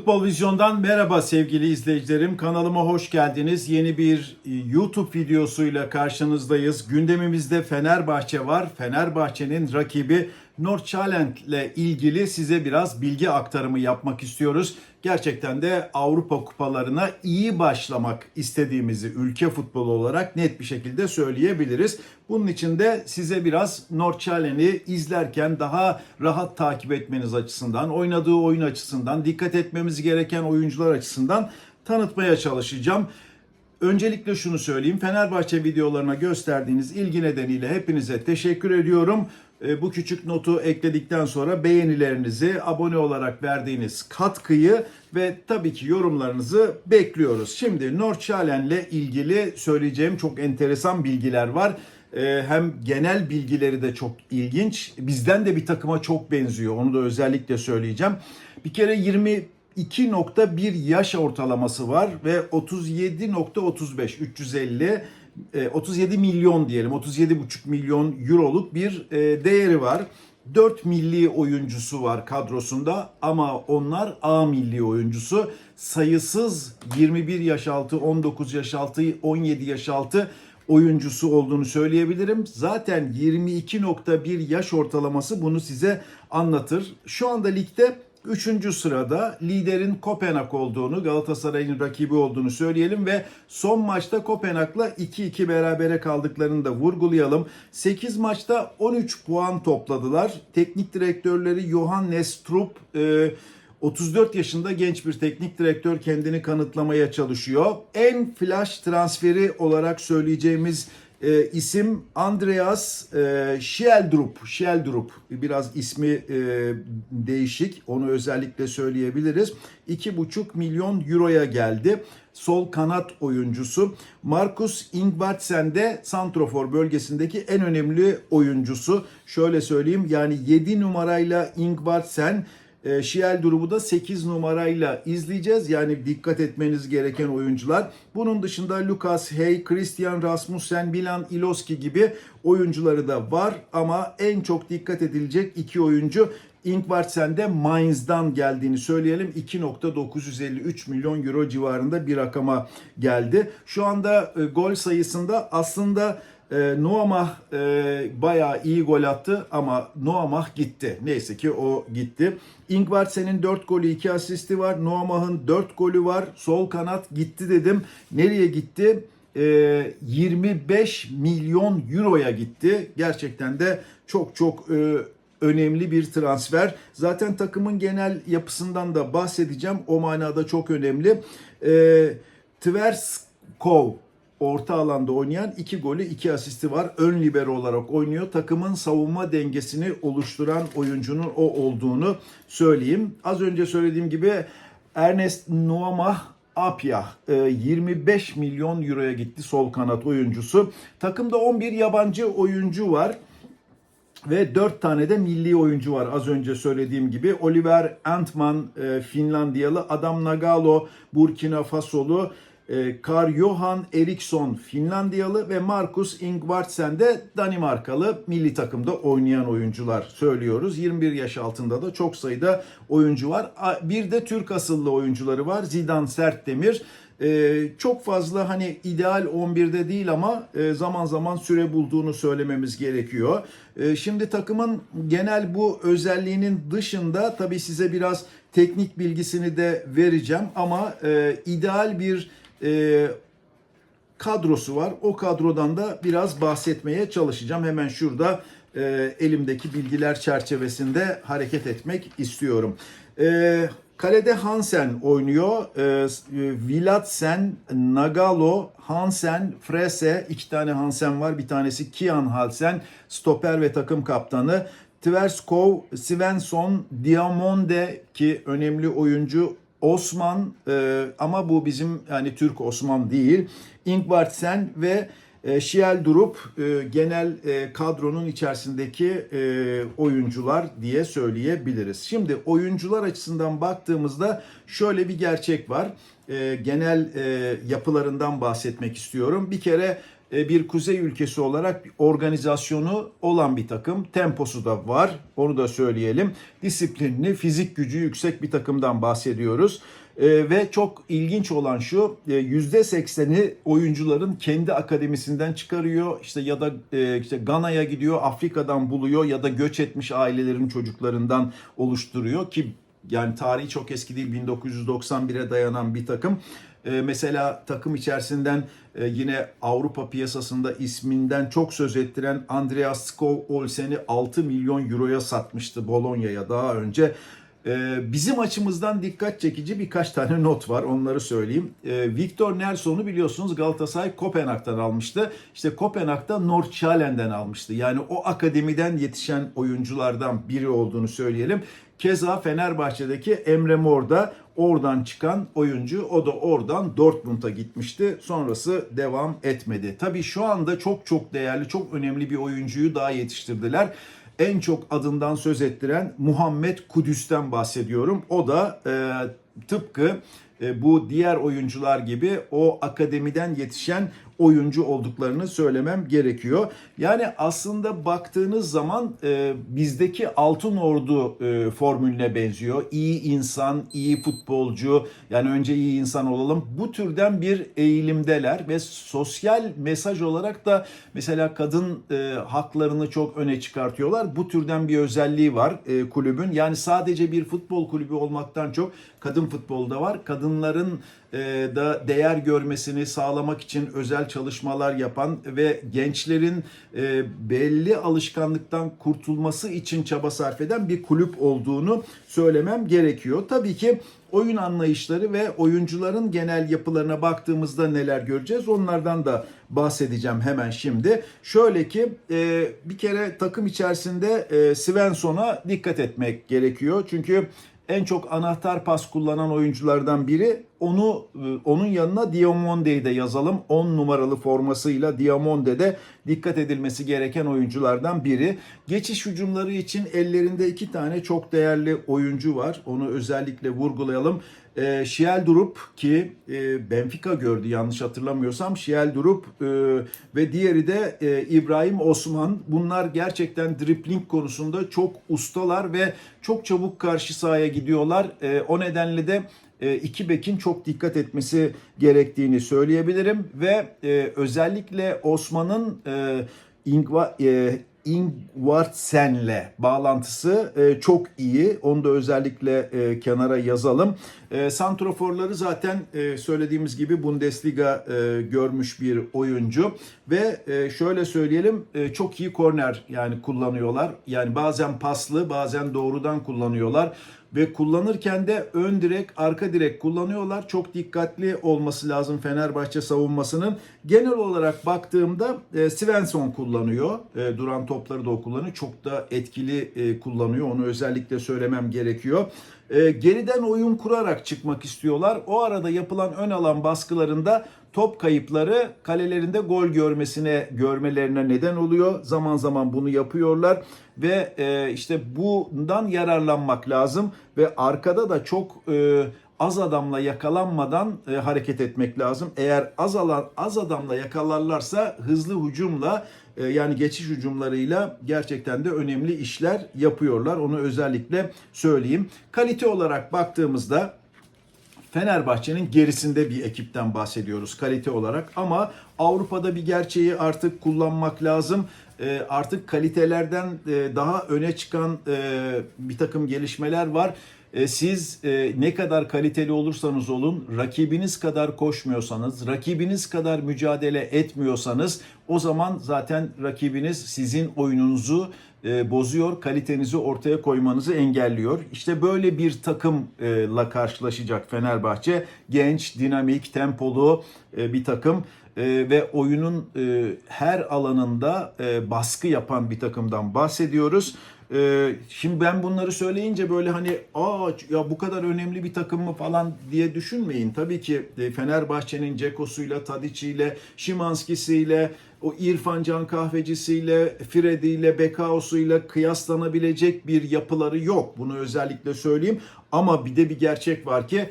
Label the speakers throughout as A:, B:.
A: Futbol Vizyon'dan merhaba sevgili izleyicilerim. Kanalıma hoş geldiniz. Yeni bir e, YouTube videosuyla karşınızdayız. Gündemimizde Fenerbahçe var. Fenerbahçe'nin rakibi Nordsjælland ile ilgili size biraz bilgi aktarımı yapmak istiyoruz. Gerçekten de Avrupa kupalarına iyi başlamak istediğimizi ülke futbolu olarak net bir şekilde söyleyebiliriz. Bunun için de size biraz Nordsjælland'i izlerken daha rahat takip etmeniz açısından, oynadığı oyun açısından, dikkat etmemiz gereken oyuncular açısından tanıtmaya çalışacağım. Öncelikle şunu söyleyeyim. Fenerbahçe videolarına gösterdiğiniz ilgi nedeniyle hepinize teşekkür ediyorum. E, Bu küçük notu ekledikten sonra beğenilerinizi, abone olarak verdiğiniz katkıyı ve tabii ki yorumlarınızı bekliyoruz. Şimdi Nordsjælland ile ilgili söyleyeceğim çok enteresan bilgiler var. E, Hem genel bilgileri de çok ilginç. Bizden de bir takıma çok benziyor. Onu da özellikle söyleyeceğim. Bir kere 20 2.1 yaş ortalaması var ve 37.35 350 e, 37 milyon diyelim 37,5 milyon euroluk bir e, değeri var. 4 milli oyuncusu var kadrosunda ama onlar A milli oyuncusu. Sayısız 21 yaş altı, 19 yaş altı, 17 yaş altı oyuncusu olduğunu söyleyebilirim. Zaten 22.1 yaş ortalaması bunu size anlatır. Şu anda ligde 3. sırada liderin Kopenhag olduğunu, Galatasaray'ın rakibi olduğunu söyleyelim ve son maçta Kopenhag'la 2-2 berabere kaldıklarını da vurgulayalım. 8 maçta 13 puan topladılar. Teknik direktörleri Johannes Trupp e, 34 yaşında genç bir teknik direktör kendini kanıtlamaya çalışıyor. En flash transferi olarak söyleyeceğimiz e, isim Andreas e, Schieldrup. Schieldrup biraz ismi e, değişik. Onu özellikle söyleyebiliriz. 2,5 milyon euroya geldi. Sol kanat oyuncusu. Marcus Ingvartsen de Santrofor bölgesindeki en önemli oyuncusu. Şöyle söyleyeyim yani 7 numarayla Ingvartsen e, Şiel durumu da 8 numarayla izleyeceğiz. Yani dikkat etmeniz gereken oyuncular. Bunun dışında Lucas Hey, Christian Rasmussen, Milan Iloski gibi oyuncuları da var. Ama en çok dikkat edilecek iki oyuncu Ingvartsen de Mainz'dan geldiğini söyleyelim. 2.953 milyon euro civarında bir rakama geldi. Şu anda e, gol sayısında aslında e, Noamah e, bayağı iyi gol attı ama Noamah gitti. Neyse ki o gitti. Ingvartsen'in 4 golü 2 asisti var. Noamah'ın 4 golü var. Sol kanat gitti dedim. Nereye gitti? E, 25 milyon euroya gitti. Gerçekten de çok çok e, önemli bir transfer. Zaten takımın genel yapısından da bahsedeceğim. O manada çok önemli. E, Tverskov orta alanda oynayan iki golü iki asisti var. Ön libero olarak oynuyor. Takımın savunma dengesini oluşturan oyuncunun o olduğunu söyleyeyim. Az önce söylediğim gibi Ernest Nuamah Apya 25 milyon euroya gitti sol kanat oyuncusu. Takımda 11 yabancı oyuncu var. Ve 4 tane de milli oyuncu var az önce söylediğim gibi. Oliver Antman e, Finlandiyalı, Adam Nagalo Burkina Fasolu, e, Karl Johan Eriksson Finlandiyalı ve Marcus Ingvartsen de Danimarkalı milli takımda oynayan oyuncular söylüyoruz. 21 yaş altında da çok sayıda oyuncu var. Bir de Türk asıllı oyuncuları var. Zidane Sertdemir. Ee, çok fazla hani ideal 11'de değil ama e, zaman zaman süre bulduğunu söylememiz gerekiyor. Ee, şimdi takımın genel bu özelliğinin dışında tabii size biraz teknik bilgisini de vereceğim ama e, ideal bir e, kadrosu var. O kadrodan da biraz bahsetmeye çalışacağım. Hemen şurada e, elimdeki bilgiler çerçevesinde hareket etmek istiyorum. E, kalede Hansen oynuyor. E, Vilatsen, Nagalo, Hansen, Frese. iki tane Hansen var. Bir tanesi Kian Hansen. Stoper ve takım kaptanı. Tverskov, Svensson, Diamonde ki önemli oyuncu Osman e, ama bu bizim yani Türk Osman değil. Ingvartsen ve e, Şiel Durup e, genel e, kadronun içerisindeki e, oyuncular diye söyleyebiliriz. Şimdi oyuncular açısından baktığımızda şöyle bir gerçek var. E, genel e, yapılarından bahsetmek istiyorum. Bir kere bir kuzey ülkesi olarak organizasyonu olan bir takım. Temposu da var. Onu da söyleyelim. Disiplinli, fizik gücü yüksek bir takımdan bahsediyoruz. E, ve çok ilginç olan şu e, yüzde sekseni oyuncuların kendi akademisinden çıkarıyor işte ya da e, işte Gana'ya gidiyor Afrika'dan buluyor ya da göç etmiş ailelerin çocuklarından oluşturuyor ki yani tarihi çok eski değil 1991'e dayanan bir takım. E, mesela takım içerisinden e, yine Avrupa piyasasında isminden çok söz ettiren Andreas Skov Olsen'i 6 milyon euroya satmıştı Bologna'ya daha önce. Ee, bizim açımızdan dikkat çekici birkaç tane not var onları söyleyeyim. Ee, Victor Nelson'u biliyorsunuz Galatasaray Kopenhag'dan almıştı. İşte Kopenhag'da Nordsjalen'den almıştı. Yani o akademiden yetişen oyunculardan biri olduğunu söyleyelim. Keza Fenerbahçe'deki Emre Mor da oradan çıkan oyuncu. O da oradan Dortmund'a gitmişti. Sonrası devam etmedi. Tabii şu anda çok çok değerli, çok önemli bir oyuncuyu daha yetiştirdiler en çok adından söz ettiren Muhammed Kudüs'ten bahsediyorum. O da e, tıpkı e, bu diğer oyuncular gibi o akademiden yetişen oyuncu olduklarını söylemem gerekiyor. Yani aslında baktığınız zaman e, bizdeki Altın Ordu e, formülüne benziyor. İyi insan, iyi futbolcu, yani önce iyi insan olalım. Bu türden bir eğilimdeler ve sosyal mesaj olarak da mesela kadın e, haklarını çok öne çıkartıyorlar. Bu türden bir özelliği var e, kulübün. Yani sadece bir futbol kulübü olmaktan çok kadın futbolda var. Kadınların e, da değer görmesini sağlamak için özel çalışmalar yapan ve gençlerin e, belli alışkanlıktan kurtulması için çaba sarf eden bir kulüp olduğunu söylemem gerekiyor. Tabii ki oyun anlayışları ve oyuncuların genel yapılarına baktığımızda neler göreceğiz onlardan da bahsedeceğim hemen şimdi. Şöyle ki e, bir kere takım içerisinde e, Svensson'a dikkat etmek gerekiyor. Çünkü en çok anahtar pas kullanan oyunculardan biri. Onu e, onun yanına Diamonde'yi de yazalım. 10 numaralı formasıyla Diamonde de dikkat edilmesi gereken oyunculardan biri. Geçiş hücumları için ellerinde iki tane çok değerli oyuncu var. Onu özellikle vurgulayalım. E, Şiel Durup ki e, Benfica gördü yanlış hatırlamıyorsam. Şiel Durup e, ve diğeri de e, İbrahim Osman. Bunlar gerçekten dripling konusunda çok ustalar ve çok çabuk karşı sahaya gidiyorlar. E, o nedenle de e, iki bekin çok dikkat etmesi gerektiğini söyleyebilirim ve e, özellikle Osman'ın e, Ingva, e, Ingvartsen'le bağlantısı e, çok iyi. Onu da özellikle e, kenara yazalım. E, santroforları zaten e, söylediğimiz gibi Bundesliga e, görmüş bir oyuncu ve e, şöyle söyleyelim e, çok iyi korner yani kullanıyorlar. Yani bazen paslı bazen doğrudan kullanıyorlar ve kullanırken de ön direk, arka direk kullanıyorlar. Çok dikkatli olması lazım Fenerbahçe savunmasının. Genel olarak baktığımda e, Svensson kullanıyor. E, duran topları da o kullanıyor. Çok da etkili e, kullanıyor. Onu özellikle söylemem gerekiyor. E, geriden oyun kurarak çıkmak istiyorlar. O arada yapılan ön alan baskılarında top kayıpları kalelerinde gol görmesine görmelerine neden oluyor. Zaman zaman bunu yapıyorlar ve e, işte bundan yararlanmak lazım ve arkada da çok e, az adamla yakalanmadan e, hareket etmek lazım. Eğer az alan az adamla yakalarlarsa hızlı hücumla yani geçiş hücumlarıyla gerçekten de önemli işler yapıyorlar. Onu özellikle söyleyeyim. Kalite olarak baktığımızda Fenerbahçe'nin gerisinde bir ekipten bahsediyoruz kalite olarak ama Avrupa'da bir gerçeği artık kullanmak lazım. E, artık kalitelerden e, daha öne çıkan e, bir takım gelişmeler var. E, siz e, ne kadar kaliteli olursanız olun, rakibiniz kadar koşmuyorsanız, rakibiniz kadar mücadele etmiyorsanız o zaman zaten rakibiniz sizin oyununuzu e, bozuyor, kalitenizi ortaya koymanızı engelliyor. İşte böyle bir takımla karşılaşacak Fenerbahçe. Genç, dinamik, tempolu bir takım ve oyunun her alanında baskı yapan bir takımdan bahsediyoruz. E, şimdi ben bunları söyleyince böyle hani aa ya bu kadar önemli bir takım mı falan diye düşünmeyin. Tabii ki e, Fenerbahçe'nin Ceko'suyla, Tadic'iyle, Şimanski'siyle, o İrfan Can Kahvecisiyle, Fredi'yle, Bekao'suyla kıyaslanabilecek bir yapıları yok. Bunu özellikle söyleyeyim. Ama bir de bir gerçek var ki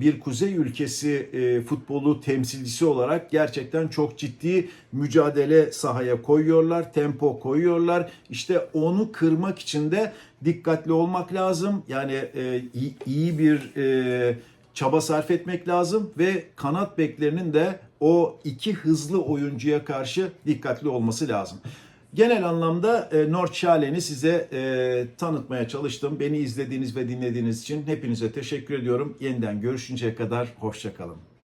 A: bir kuzey ülkesi e, futbolu temsilcisi olarak gerçekten çok ciddi mücadele sahaya koyuyorlar, tempo koyuyorlar. İşte onu kırmak için de dikkatli olmak lazım. Yani e, iyi- bir e, çaba sarf etmek lazım ve kanat beklerinin de o iki hızlı oyuncuya karşı dikkatli olması lazım. Genel anlamda e, Nordschale'ni size e, tanıtmaya çalıştım. Beni izlediğiniz ve dinlediğiniz için hepinize teşekkür ediyorum. Yeniden görüşünceye kadar hoşçakalın.